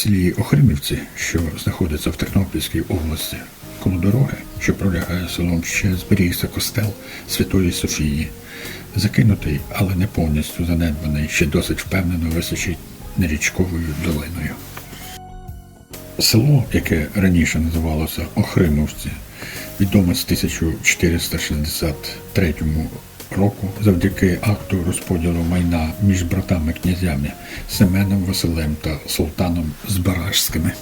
селі Охримівці, що знаходиться в Тернопільській області, коло дороги, що пролягає селом, ще зберігся костел Святої Софії, закинутий, але не повністю занедбаний, ще досить впевнено височить нерічковою долиною. Село, яке раніше називалося Охримовці, відоме з 1463 року завдяки акту розподілу майна між братами князями Семеном Василем та Султаном Збаражськими.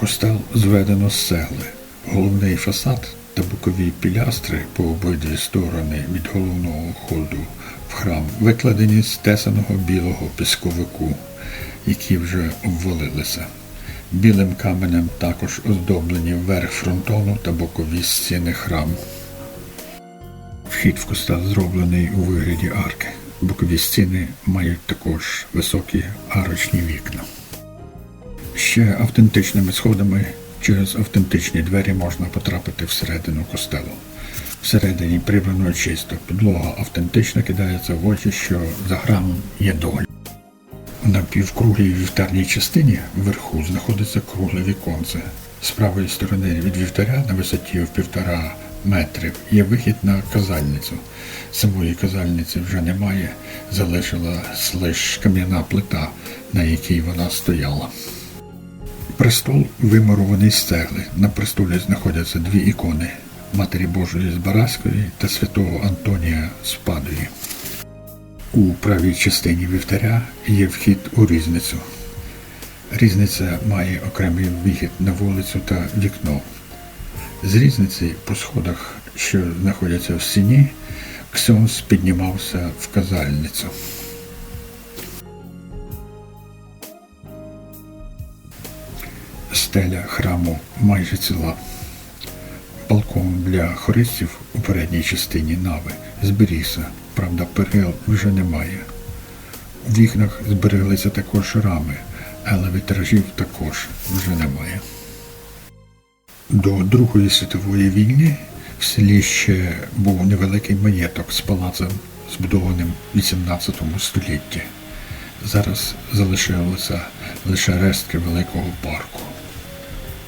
Костел зведено з цегли. Головний фасад та бокові пілястри по обидві сторони від головного входу в храм викладені з тесаного білого пісковику, які вже обвалилися. Білим каменем також оздоблені верх фронтону та бокові стіни храму. Вхід в костел зроблений у вигляді арки. Бокові стіни мають також високі арочні вікна. Ще автентичними сходами через автентичні двері можна потрапити всередину костелу. Всередині прибрано чисто, підлога автентична кидається в очі, що за храмом є доля. На півкруглій вівтарній частині вверху знаходиться кругле віконце. З правої сторони від вівтаря на висоті в півтора метрів є вихід на казальницю. Самої казальниці вже немає, залишилась лише кам'яна плита, на якій вона стояла. Престол вимурований з цегли. На престолі знаходяться дві ікони Матері Божої з Бараської та святого Антонія з Падої. У правій частині вівтаря є вхід у різницю. Різниця має окремий вихід на вулицю та вікно. З різниці по сходах, що знаходяться в стіні, Ксьонс піднімався в казальницю. Стеля храму майже ціла. Балкон для хористів у передній частині нави зберігся, правда, перил вже немає. У вікнах збереглися також рами, але вітражів також вже немає. До Другої світової війни в селі ще був невеликий маєток з палацем, збудованим в 18 столітті. Зараз залишилися лише рештки великого парку.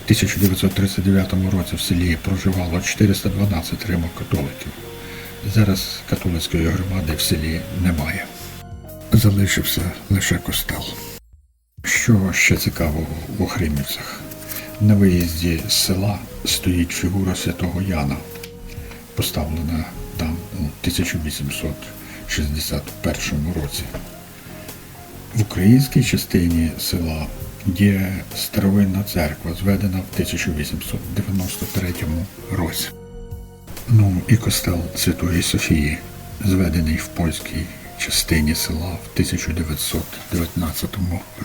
В 1939 році в селі проживало 412 римокатоликів. Зараз католицької громади в селі немає. Залишився лише костел. Що ще цікавого в Охримівцях? На виїзді з села стоїть фігура святого Яна, поставлена там у 1861 році. В українській частині села є старовинна церква, зведена в 1893 році. Ну і костел Святої Софії, зведений в польській частині села в 1919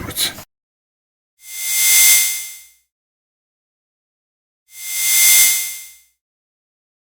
році.